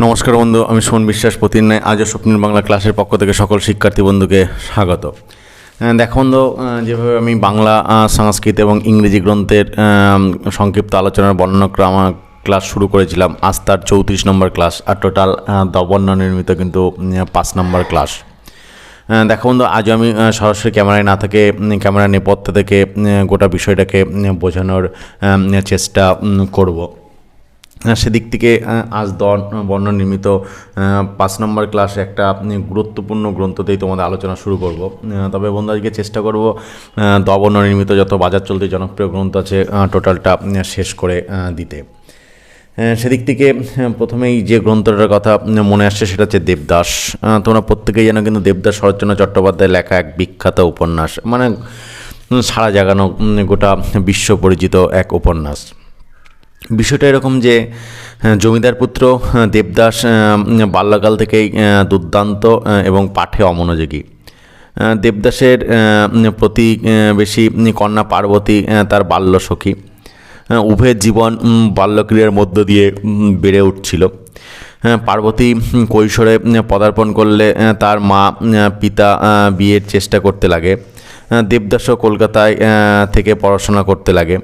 নমস্কার বন্ধু আমি সোন বিশ্বাস প্রতিদিন ন্যায় আজও স্বপ্নের বাংলা ক্লাসের পক্ষ থেকে সকল শিক্ষার্থী বন্ধুকে স্বাগত। দেখো বন্ধু যেভাবে আমি বাংলা সংস্কৃত এবং ইংরেজি গ্রন্থের সংক্ষিপ্ত আলোচনার বর্ণনাক্রম আমার ক্লাস শুরু করেছিলাম আজ তার চৌত্রিশ নম্বর ক্লাস আর টোটাল দবর্ণ নির্মিত কিন্তু পাঁচ নম্বর ক্লাস। দেখো বন্ধু আজ আমি সরাসরি ক্যামেরায় না থেকে উম, ক্যামেরা নেপথ্য থেকে গোটা বিষয়টাকে বোঝানোর চেষ্টা করব। সেদিক থেকে আজ দন, বর্ণ নির্মিত পাঁচ নম্বর ক্লাসে একটা গুরুত্বপূর্ণ গ্রন্থতেই তোমাদের আলোচনা শুরু করব। তবে বন্ধু আজকে চেষ্টা করব দবর্ণ নির্মিত যত বাজার চলতি জনপ্রিয় গ্রন্থ আছে টোটালটা শেষ করে দিতে। সেদিক থেকে প্রথমেই যে গ্রন্থটার কথা মনে আসছে সেটা হচ্ছে দেবদাস। তোমরা প্রত্যেকেই জানো কিন্তু দেবদাস শরৎচন্দ্র চট্টোপাধ্যায়ের লেখা এক বিখ্যাত উপন্যাস। মানে সারা জাগানো গোটা বিশ্ব পরিচিত এক উপন্যাস। বিষয়টা এরকম যে হ্যাঁ, জমিদার পুত্র হ্যাঁ, দেবদাস বাল্যকাল থেকেই দুর্দান্ত এবং পাঠে অমনোযোগী। দেবদাসের আহ, উম, প্রতি বেশি কন্যা পার্বতী তার বাল্য সখী। উভয়ের জীবন বাল্যক্রিয়ার মধ্য দিয়ে বেড়ে উঠছিল। হ্যাঁ, পার্বতী কৈশোরে পদার্পণ করলে তার মা পিতা বিয়ের চেষ্টা করতে লাগে। দেবদাসও কলকাতায় থেকে পড়াশোনা করতে লাগে।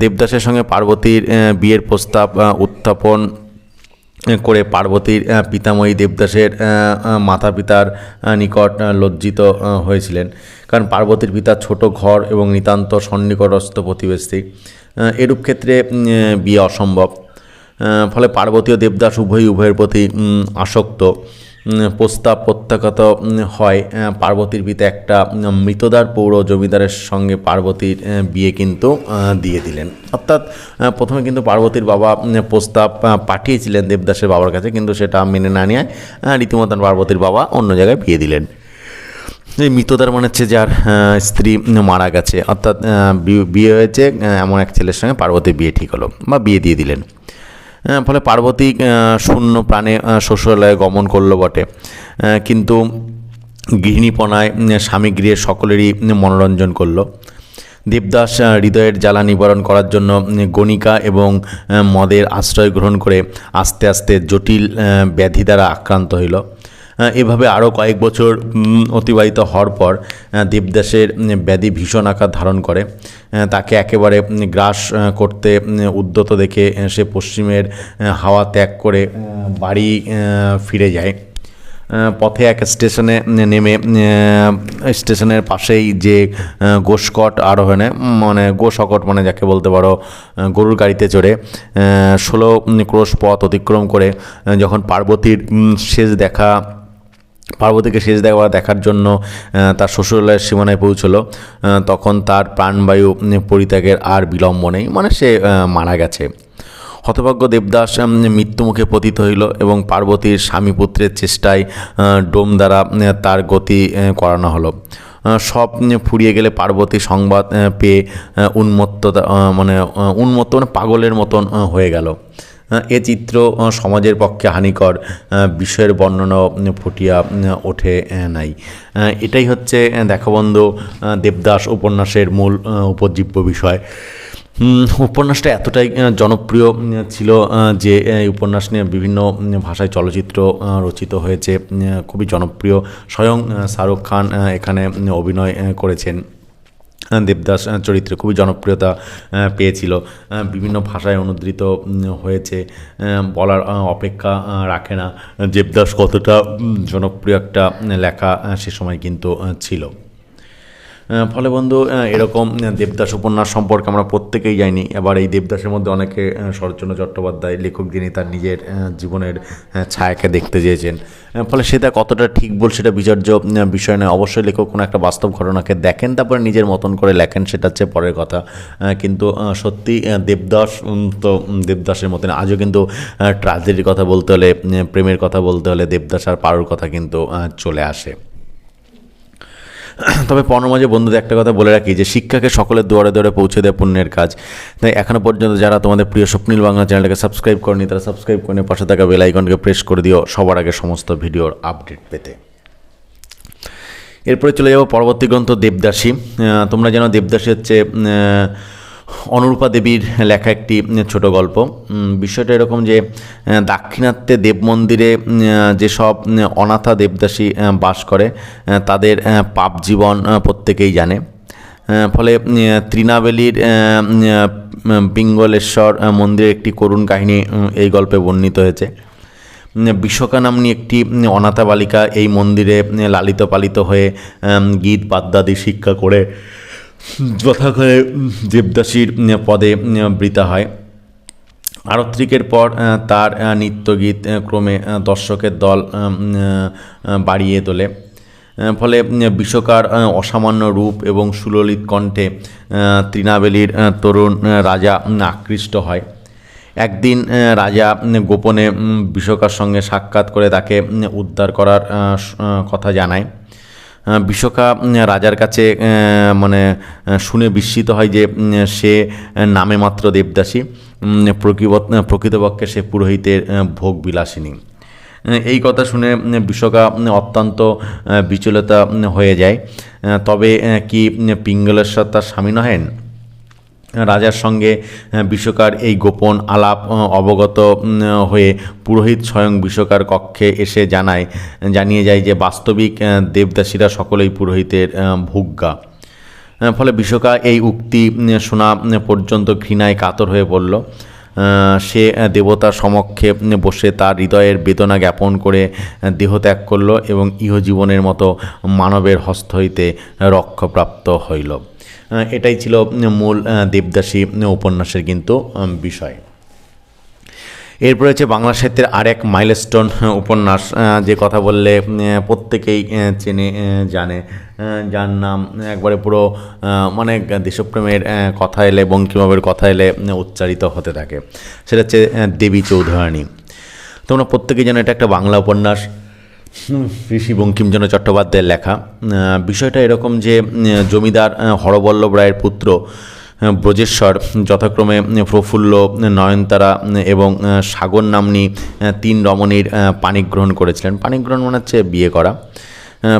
দেবদাসের সঙ্গে পার্বতীর বিয়ের প্রস্তাব উত্থাপন করে পার্বতীর পিতাময়ী দেবদাসের মাতা পিতার নিকট লজ্জিত হয়েছিলেন। কারণ পার্বতীর পিতা ছোট ঘর এবং নিতান্ত সন্নিকটস্থ প্রতিবেশী। এরূপ ক্ষেত্রে বিয়ে অসম্ভব। ফলে পার্বতী ও দেবদাস উভয়ই উভয়ের প্রতি আসক্ত। প্রস্তাব প্রত্যাখ্যাত হয়। পার্বতীর পিতা একটা মৃতদার পৌর জমিদারের সঙ্গে পার্বতীর বিয়ে কিন্তু দিয়ে দিলেন। অর্থাৎ প্রথমে কিন্তু পার্বতীর বাবা প্রস্তাব পাঠিয়েছিলেন দেবদাসের বাবার কাছে, কিন্তু সেটা মেনে না নেয় রীতিমতন পার্বতীর বাবা অন্য জায়গায় বিয়ে দিলেন। এই মৃতদার মানে হচ্ছে যার স্ত্রী মারা গেছে। অর্থাৎ বিয়ে হয়েছে এমন এক ছেলের সঙ্গে পার্বতীর বিয়ে ঠিক হলো বা বিয়ে দিয়ে দিলেন। ফলে পার্বতী শূন্য প্রাণে শ্বশুরালয়ে গমন করল বটে। কিন্তু গৃহিণীপনায় স্বামী গৃহে সকলেরই মনোরঞ্জন করল। দেবদাস হৃদয়ের জ্বালা নিবারণ করার জন্য গণিকা এবং মদের আশ্রয় গ্রহণ করে আস্তে আস্তে জটিল ব্যাধি দ্বারা আক্রান্ত হইল। এভাবে আরও কয়েক বছর অতিবাহিত হওয়ার পর দেবদাসের ব্যাধি ভীষণ আকার ধারণ করে। তাকে একেবারে গ্রাস করতে উদ্যত দেখে সে পশ্চিমের হাওয়া ত্যাগ করে বাড়ি ফিরে যায়। পথে এক স্টেশনে নেমে স্টেশনের পাশেই যে গোসকট আরোহণে মানে গোসকট মানে যাকে বলতে পারো গরুর গাড়িতে চড়ে ষোলো ক্রোশ পথ অতিক্রম করে যখন পার্বতীর শেষ দেখা পার্বতীকে শেষ দেখা দেখার জন্য তার শ্বশুরালয়ের সীমানায় পৌঁছলো। তখন তার প্রাণবায়ু পরিত্যাগের আর বিলম্ব নেই। মানে সে মারা গেছে। হতভাগ্য দেবদাস মৃত্যুমুখে পতিত হইল এবং পার্বতীর স্বামী পুত্রের চেষ্টায় ডোম দ্বারা তার গতি করানো হলো। সব ফুরিয়ে গেলে পার্বতী সংবাদ পেয়ে উন্মত্ততা মানে উন্মত্ত মানে পাগলের মতন হয়ে গেল। এ চিত্র সমাজের পক্ষে হানিকর বিষয়ের বর্ণনা ফুটিয়া ওঠে নাই। এটাই হচ্ছে আহ, দেখো বন্ধু আহ, দেবদাস উপন্যাসের মূল উপজীব্য বিষয়। উপন্যাসটা এতটাই জনপ্রিয় ছিল যে এই উপন্যাস নিয়ে বিভিন্ন ভাষায় চলচ্চিত্র রচিত হয়েছে খুবই জনপ্রিয়। স্বয়ং শাহরুখ খান এখানে অভিনয় করেছেন। দেবদাস চরিত্রে খুবই জনপ্রিয়তা পেয়েছিল। বিভিন্ন ভাষায় অনুদৃত হয়েছে। বলার অপেক্ষা রাখে না। দেবদাস কতটা জনপ্রিয় একটা লেখা সে সময় কিন্তু ছিল। ফলে বন্ধু এরকম দেবদাস উপন্যাস সম্পর্কে আমরা প্রত্যেকেই জানি। এবার এই দেবদাসের মধ্যে অনেকে শরৎচন্দ্র চট্টোপাধ্যায়, লেখক যিনি তার নিজের জীবনের ছায়াকে দেখতে চেয়েছেন। ফলে সেটা কতটা ঠিক বল সেটা বিচার্য বিষয় নয়। অবশ্যই লেখক কোনো একটা বাস্তব ঘটনাকে দেখেন, তারপরে নিজের মতন করে লেখেন, সেটা হচ্ছে পরের কথা। কিন্তু সত্যি দেবদাস তো দেবদাসের মতন। আজও কিন্তু ট্রাজেডির কথা বলতে হলে প্রেমের কথা বলতে হলে দেবদাস আর পারুর কথা কিন্তু চলে আসে। তবে পর্ণমাঝে বন্ধুদের একটা কথা বলে রাখি যে শিক্ষাকে সকলের দুয়ারে দুয়ারে পৌঁছে দেয় পুণ্যের কাজ। তাই এখনও পর্যন্ত যারা তোমাদের প্রিয় স্বপ্নীল বাংলা চ্যানেলটাকে সাবস্ক্রাইব করেনি, তারা সাবস্ক্রাইব করে পাশে থাকা বেল আইকনকে প্রেস করে দিও সবার আগে সমস্ত ভিডিওর আপডেট পেতে। এরপরে চলে যাব পরবর্তী গ্রন্থ দেবদাসী। তোমরা যেন দেবদাসী হচ্ছে অনুরূপা দেবীর লেখা একটি ছোট গল্প। বিষয়টা এরকম যে দাক্ষিণাত্যে দেব মন্দিরে যেসব অনাথা দেবদাসী বাস করে তাদের পাপ জীবন প্রত্যেকেই জানে। ফলে তৃণাবেলীর পিঙ্গলেশ্বর মন্দিরের একটি করুণ কাহিনী এই গল্পে বর্ণিত হয়েছে। বিশ্বকা নামনি একটি অনাথা বালিকা এই মন্দিরে লালিত পালিত হয়ে গীত বাদ্যাদি শিক্ষা করে যথাক্রমে দেবদাসীর পদে বৃতা হয়। আরত্রিকের পর তার নৃত্যগীত ক্রমে দর্শকের দল বাড়িয়ে তোলে। ফলে বিশ্বকার অসামান্য রূপ এবং সুললিত কণ্ঠে তৃণাবেলীর তরুণ রাজা আকৃষ্ট হয়। একদিন রাজা গোপনে বিশ্বকার সঙ্গে সাক্ষাৎ করে তাকে উদ্ধার করার কথা জানায়। আহ, বিশ্বকা রাজার কাছে মানে শুনে বিস্মিত হয় যে সে নামে মাত্র দেবদাসী। প্রকৃতপক্ষে সে পুরোহিতের ভোগ বিলাসিনী এই কথা শুনে বিশ্বকা অত্যন্ত বিচলতা হয়ে যায়। তবে কি পিঙ্গলেশ্বর তার স্বামী নহেন? রাজার সঙ্গে বিশ্বকার এই গোপন আলাপ অবগত হয়ে পুরোহিত স্বয়ং বিশ্বকার কক্ষে এসে জানায় জানিয়ে যায় যে বাস্তবিক দেবদাসীরা সকলেই পুরোহিতের আহ, ফলে বিশ্বকা এই উক্তি শোনা পর্যন্ত ঘৃণায় কাতর হয়ে পড়ল। সে আহ, দেবতার সমক্ষে বসে তার হৃদয়ের বেদনা জ্ঞাপন করে আহ, দেহত্যাগ করল এবং ইহজীবনের মতো মানবের হস্ত হইতে রক্ষপ্রাপ্ত হইল। এটাই ছিল মূল দেবদাসী উপন্যাসের কিন্তু বিষয়। এরপরে হচ্ছে বাংলা সাহিত্যের আর আরেক মাইলস্টোন উপন্যাস যে কথা বললে প্রত্যেকেই চেনে জানে। যার নাম, একবারে পুরো মানে দেশপ্রেমের কথা এলে, বঙ্কিমবাবুর কথা এলে উচ্চারিত হতে থাকে। সেটা হচ্ছে দেবী চৌধুরানী। তোমরা প্রত্যেকেই জানো, এটা একটা বাংলা উপন্যাস। ঋষি বঙ্কিমচন্দ্র চট্টোপাধ্যায়ের লেখা। বিষয়টা এরকম যে জমিদার হরবল্লভ রায়ের পুত্র ব্রজেশ্বর যথাক্রমে প্রফুল্ল নয়নতারা এবং সাগর নামনি তিন রমণীর আহ, পাণিগ্রহণ করেছিলেন। পাণিগ্রহণ মানে হচ্ছে বিয়ে করা।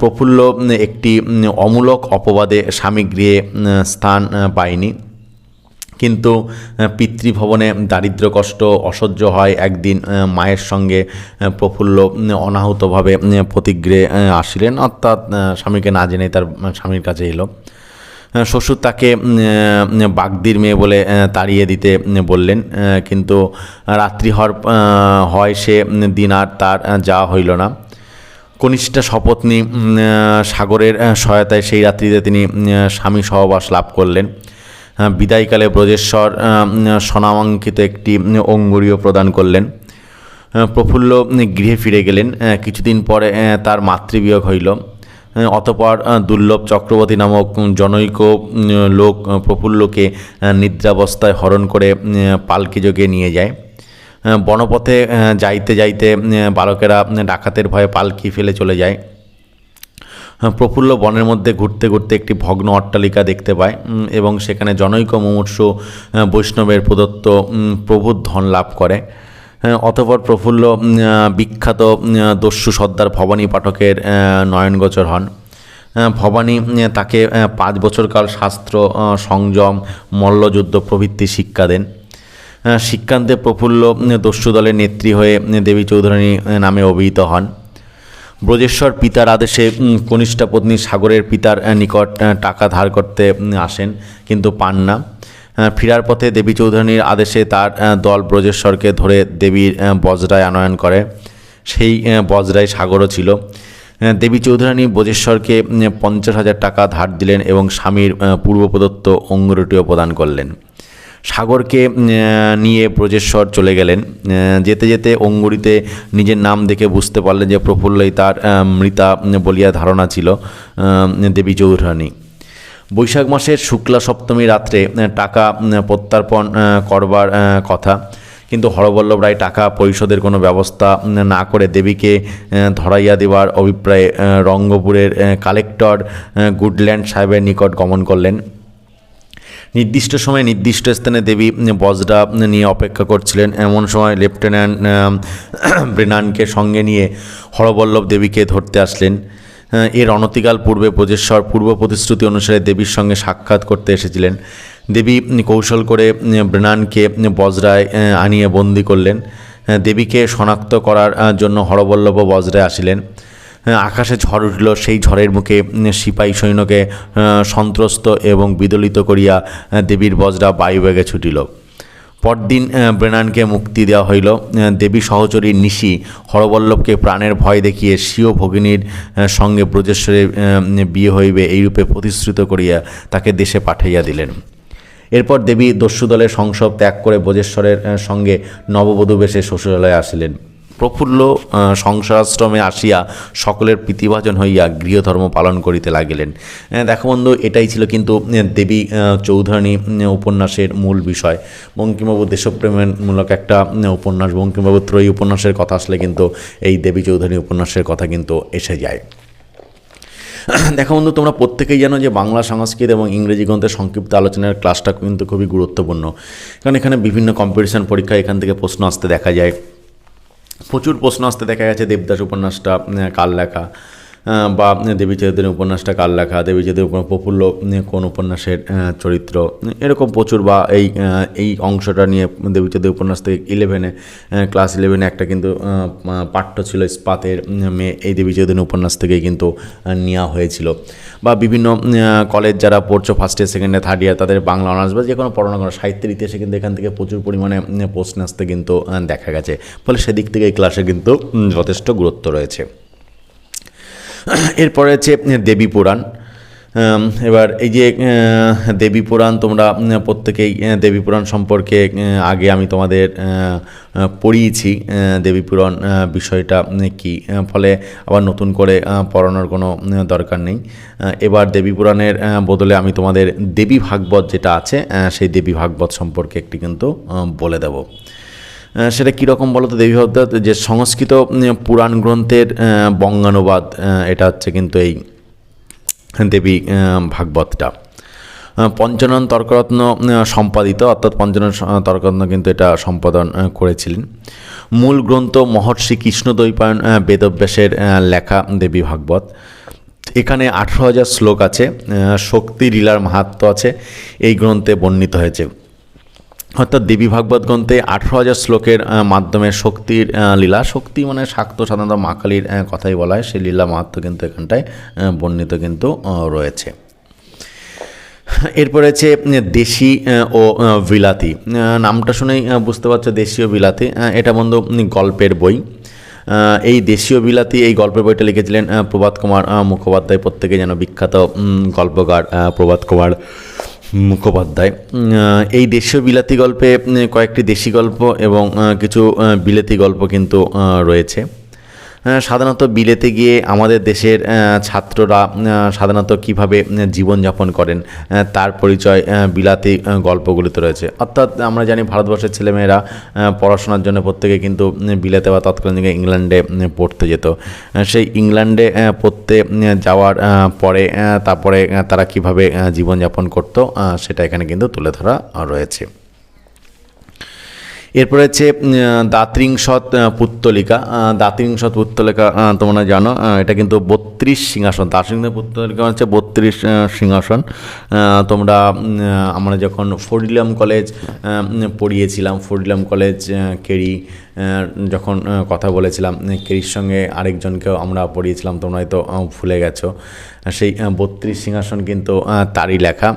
প্রফুল্ল একটি অমূলক অপবাদে স্বামী গৃহে স্থান পায়নি। কিন্তু পিতৃভবনে দারিদ্র কষ্ট অসহ্য হয়। একদিন মায়ের সঙ্গে প্রফুল্ল অনাহতভাবে আহ, আসিলেন। অর্থাৎ স্বামীকে না জেনে তার স্বামীর কাছে এলো। শ্বশুর তাকে বাগদির মেয়ে বলে তাড়িয়ে দিতে বললেন। কিন্তু রাত্রি হর হয় সে দিন আর তার যাওয়া হইল না। কনিষ্ঠা শপথনি সাগরের সহায়তায় সেই রাত্রিতে তিনি স্বামী সহবাস লাভ করলেন। বিদায়কালে ব্রজেশ্বর স্বনামাঙ্কিত একটি অঙ্গুরীয় প্রদান করলেন। প্রফুল্ল গৃহে ফিরে গেলেন। কিছুদিন পরে তার মাতৃবিয়োগ হইল। অতপর দুর্লভ চক্রবর্তী নামক জনৈক লোক প্রফুল্লকে নিদ্রাবস্থায় হরণ করে পালকি যোগে নিয়ে যায়। বনপথে যাইতে যাইতে বালকেরা ডাকাতের ভয়ে পালকি ফেলে চলে যায়। প্রফুল্ল বনের মধ্যে ঘুরতে ঘুরতে একটি ভগ্ন অট্টালিকা দেখতে পায় এবং সেখানে জনৈক মুমূর্ষু বৈষ্ণবের প্রদত্ত প্রভুর ধন লাভ করে। অতপর প্রফুল্ল বিখ্যাত দস্যু সর্দার ভবানী পাঠকের নয়নগোচর হন। ভবানী তাকে পাঁচ বছরকাল শাস্ত্র সংযম, মল্লযুদ্ধ প্রভৃতি শিক্ষা দেন। শিক্ষান্তে প্রফুল্ল দস্যু দলের নেত্রী হয়ে দেবী চৌধুরানী নামে অভিহিত হন। ব্রজেশ্বর পিতার আদেশে কনিষ্ঠা পত্নী সাগরের পিতার নিকট টাকা ধার করতে আসেন কিন্তু পান না। ফেরার পথে দেবী চৌধুরানীর আদেশে তার দল ব্রজেশ্বরকে ধরে দেবীর বজ্রায় আনয়ন করে। সেই বজ্রায় সাগরও ছিল। দেবী চৌধুরানী ব্রজেশ্বরকে পঞ্চাশ হাজার টাকা ধার দিলেন এবং স্বামীর আহ, পূর্ব প্রদত্ত অঙ্গুরটিও প্রদান করলেন। সাগরকে নিয়ে ব্রজেশ্বর চলে গেলেন। যেতে যেতে অঙ্গুরিতে নিজের নাম দেখে বুঝতে পারলেন যে প্রফুল্লই তার মৃতা বলিয়া ধারণা ছিল দেবী চৌধুরানী। বৈশাখ মাসের শুক্লা সপ্তমী রাত্রে টাকা প্রত্যার্পণ করবার কথা। কিন্তু হরবল্লভ রায় টাকা পরিশোধের কোনো ব্যবস্থা না করে দেবীকে ধরাইয়া দেওয়ার অভিপ্রায়ে রঙ্গপুরের কালেক্টর গুডল্যান্ড সাহেবের নিকট গমন করলেন। নির্দিষ্ট সময়ে নির্দিষ্ট স্থানে দেবী বজরা নিয়ে অপেক্ষা করছিলেন। এমন সময় লেফটেন্যান্ট ব্রেনানকে সঙ্গে নিয়ে হরবল্লভ দেবীকে ধরতে আসলেন। এর অনতিকাল পূর্বে ব্রজেশ্বর পূর্ব প্রতিশ্রুতি অনুসারে দেবীর সঙ্গে সাক্ষাৎ করতে এসেছিলেন। দেবী কৌশল করে ব্রেনানকে বজরায় আনিয়ে বন্দি করলেন। দেবীকে শনাক্ত করার জন্য হরবল্লভ বজরায় আসিলেন। আকাশে ঝড় উঠিল, সেই ঝড়ের মুখে সিপাহী সৈন্যকে সন্ত্রস্ত এবং বিদলিত করিয়া দেবীর বজরা বায়ুবেগে ছুটিল। পরদিন ব্রেনানকে মুক্তি দেওয়া হইল। দেবী সহচরী নিশি হরবল্লভকে প্রাণের ভয় দেখিয়ে স্বীয় ভগিনীর সঙ্গে ব্রজেশ্বরের বিয়ে হইবে এইরূপে প্রতিশ্রুত করিয়া তাকে দেশে পাঠাইয়া দিলেন। এরপর দেবী দস্যুদলের সংসব ত্যাগ করে ব্রজেশ্বরের সঙ্গে নববধূ বেশে শ্বশুরালয়ে আসিলেন। প্রফুল্ল সংসারাশ্রমে আসিয়া সকলের প্রীতিভাজন হইয়া গৃহধর্ম পালন করিতে লাগিলেন। দেখো বন্ধু, এটাই ছিল কিন্তু দেবী চৌধুরানী উপন্যাসের মূল বিষয়। বঙ্কিমবাবু দেশপ্রেমের মূলক একটা উপন্যাস। বঙ্কিমবাবু ত্রয়ী উপন্যাসের কথা আসলে কিন্তু এই দেবী, চৌধুরানী উপন্যাসের কথা কিন্তু এসে যায়। দেখো বন্ধু, তোমরা প্রত্যেকেই জানো যে বাংলা সংস্কৃত এবং ইংরেজি গ্রন্থের সংক্ষিপ্ত আলোচনার ক্লাসটা কিন্তু খুবই গুরুত্বপূর্ণ। কারণ এখানে বিভিন্ন কম্পিটিশন পরীক্ষা এখান থেকে প্রশ্ন আসতে দেখা যায়। প্রচুর প্রশ্ন আসতে দেখা গেছে দেবদাস উপন্যাসটা কাল লেখা বা দেবী চৌধুরী উপন্যাসটা কার লেখা? দেবী চৌধুরী উপ- প্রফুল্ল কোন উপন্যাসের চরিত্র? এরকম প্রচুর বা এই এই অংশটা নিয়ে দেবী চৌধুরী উপন্যাস থেকে ইলেভেনে ক্লাস ইলেভেনে একটা কিন্তু পাঠ্য ছিল ইস্পাতের মেয়ে এই দেবী চৌধুরী উপন্যাস থেকেই কিন্তু নেওয়া হয়েছিল। বা বিভিন্ন কলেজ যারা পড়ছো first year second year third year তাদের বাংলা অনার্স বা যে কোনো পড়ানো কোনো সাহিত্যের ইতিহাসে কিন্তু এখান থেকে প্রচুর পরিমাণে প্রশ্ন আসতে কিন্তু দেখা গেছে। ফলে সেদিক থেকে এই ক্লাসে কিন্তু যথেষ্ট গুরুত্ব রয়েছে। এরপরে হচ্ছে দেবী পুরাণ। এবার এই যে দেবী পুরাণ, তোমরা প্রত্যেকেই দেবী পুরাণ সম্পর্কে আগে আমি তোমাদের পড়িয়েছি দেবী পুরাণ বিষয়টা কি ফলে আবার নতুন করে পড়ানোর কোনো দরকার নেই। এবার দেবী পুরাণের বদলে আমি তোমাদের দেবী ভাগবত যেটা আছে সেই দেবী ভাগবত সম্পর্কে একটি কিন্তু বলে দেবো। সেটা কীরকম বলো তো দেবী ভাগবত যে সংস্কৃত পুরাণ গ্রন্থের বঙ্গানুবাদ এটা হচ্ছে কিন্তু এই দেবী ভাগবতটা। পঞ্চানন তর্করত্ন সম্পাদিত, অর্থাৎ পঞ্চানন তর্করত্ন কিন্তু এটা সম্পাদন করেছিলেন। মূল গ্রন্থ মহর্ষি কৃষ্ণদ্বৈপায়ন বেদব্যাসের লেখা দেবী ভাগবত। এখানে আঠেরো হাজার শ্লোক আছে শক্তি লীলার মাহাত্ম আছে, এই গ্রন্থে বর্ণিত হয়েছে। অর্থাৎ দেবী ভাগবত গ্রন্থে আঠেরো হাজার শ্লোকের মাধ্যমে শক্তির লীলা, শক্তি মানে শাক্ত সাধারণত মা কালীর কথাই বলা হয়। সেই লীলা মাহাত্ম কিন্তু এখানটায় বর্ণিত কিন্তু রয়েছে। এরপরে হচ্ছে দেশি ও বিলাতি। নামটা শুনেই বুঝতে পারছ দেশীয় বিলাতি। এটা বন্ধু গল্পের বই। এই দেশীয় বিলাতি, এই গল্পের বইটা লিখেছিলেন প্রভাত কুমার মুখোপাধ্যায়, প্রত্যেকে যেন বিখ্যাত গল্পকার প্রভাত কুমার। মুখোপাধ্যায়। এই দেশীয় বিলাতি গল্পে কয়েকটি দেশি গল্প এবং কিছু বিলাতি গল্প কিন্তু রয়েছে। সাধারণত বিলেতে গিয়ে আমাদের দেশের ছাত্ররা সাধারণত কীভাবে জীবনযাপন করেন তার পরিচয় বিলাতি গল্পগুলিতে রয়েছে। অর্থাৎ আমরা জানি ভারতবর্ষের ছেলেমেয়েরা পড়াশোনার জন্য প্রত্যেকে কিন্তু বিলেতে বা তৎকালীন যুগে ইংল্যান্ডে পড়তে যেত। সেই ইংল্যান্ডে পড়তে যাওয়ার পরে তারপরে তারা কীভাবে জীবনযাপন করতো সেটা এখানে কিন্তু তুলে ধরা রয়েছে। এরপরে হচ্ছে দাত্রিংসৎ পুত্তলিকা। দাত্রিংসৎ পুত্তলিকা তোমরা জানো এটা কিন্তু বত্রিশ সিংহাসন। দার্শনিক পুত্তলিকা হচ্ছে বত্রিশ সিংহাসন। তোমরা আমরা যখন ফরিলাম কলেজ পড়িয়েছিলাম ফরিলাম কলেজ কেরি যখন কথা বলেছিলাম কেরির সঙ্গে আরেকজনকেও আমরা পড়িয়েছিলাম, তোমরা হয়তো ভুলে গেছো। সেই বত্রিশ সিংহাসন কিন্তু তারই লেখা।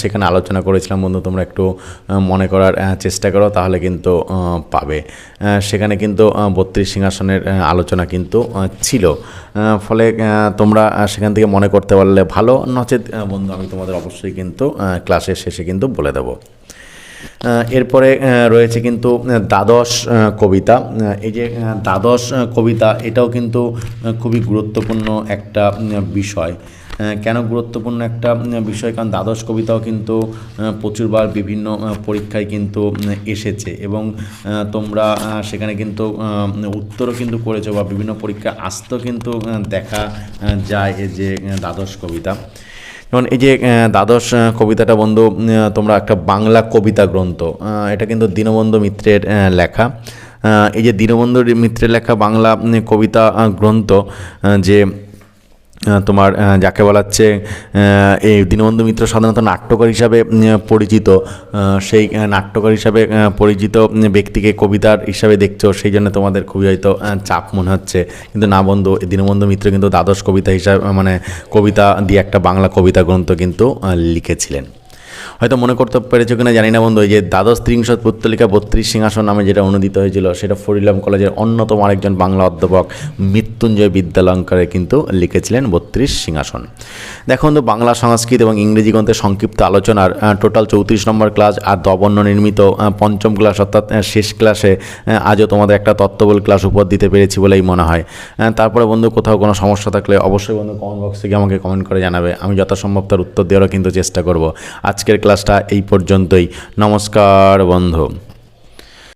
সেখানে আলোচনা করেছিলাম, বন্ধু, তোমরা একটু মনে করার চেষ্টা করো, তাহলে কিন্তু পাবে। সেখানে কিন্তু বত্রিশ সিংহাসনের আলোচনা কিন্তু ছিল। ফলে তোমরা সেখান থেকে মনে করতে পারলে ভালো। নচেত বন্ধু, আমি তোমাদের অবশ্যই কিন্তু ক্লাসের শেষে কিন্তু বলে দেবো। এরপরে রয়েছে কিন্তু দ্বাদশ কবিতা। এই যে দ্বাদশ কবিতা, এটাও কিন্তু খুবই গুরুত্বপূর্ণ একটা বিষয়। কেন গুরুত্বপূর্ণ একটা বিষয়? কারণ দ্বাদশ কবিতাও কিন্তু প্রচুরবার বিভিন্ন পরীক্ষায় কিন্তু এসেছে। এবং তোমরা সেখানে কিন্তু উত্তরও কিন্তু করেছ বা বিভিন্ন পরীক্ষা আসতেও কিন্তু দেখা যায় এই যে দ্বাদশ কবিতা। যেমন এই যে দ্বাদশ কবিতাটা বন্ধু তোমরা একটা বাংলা কবিতা গ্রন্থ এটা কিন্তু দীনবন্ধু মিত্রের লেখা। এই যে দীনবন্ধু মিত্রের লেখা বাংলা কবিতা গ্রন্থ যে তোমার যাকে বলা হচ্ছে এই দীনবন্ধু মিত্র সাধারণত নাট্যকার হিসাবে পরিচিত। সেই নাট্যকার হিসাবে পরিচিত ব্যক্তিকে কবিতার হিসাবে দেখছ, সেই জন্য তোমাদের খুবই হয়তো চাপ মনে হচ্ছে। কিন্তু না বন্ধু দীনবন্ধু মিত্র কিন্তু দ্বাদশ কবিতা হিসাবে মানে কবিতা দিয়ে একটা বাংলা কবিতা গ্রন্থ কিন্তু লিখেছিলেন। হয়তো মনে করতে পেরেছ কিনা, জানি না বন্ধু এই যে দ্বাদশ ত্রিংশত পুত্তলিকা বত্রিশ সিংহাসন নামে যেটা অনুদিত হয়েছিল, সেটা ফরিলাম কলেজের অন্যতম আরেকজন বাংলা অধ্যাপক মৃত্যুঞ্জয় বিদ্যালঙ্কারে কিন্তু লিখেছিলেন বত্রিশ সিংহাসন। দেখো বন্ধু, বাংলা সংস্কৃত এবং ইংরেজি গ্রন্থের সংক্ষিপ্ত আলোচনার টোটাল চৌত্রিশ নম্বর ক্লাস আর দবর্ণ নির্মিত পঞ্চম ক্লাস অর্থাৎ শেষ ক্লাসে আজও তোমাদের একটা তত্ত্ববল ক্লাস উপর দিতে পেরেছি বলেই মনে হয়। তারপরে বন্ধু, কোথাও কোনো সমস্যা থাকলে অবশ্যই বন্ধু কমেন্ট বক্স থেকে আমাকে কমেন্ট করে জানাবে, আমি যথাসম্ভব তার উত্তর দেওয়ারও কিন্তু চেষ্টা করব। আজকের ক্লাসটা এই পর্যন্তই। নমস্কার বন্ধু।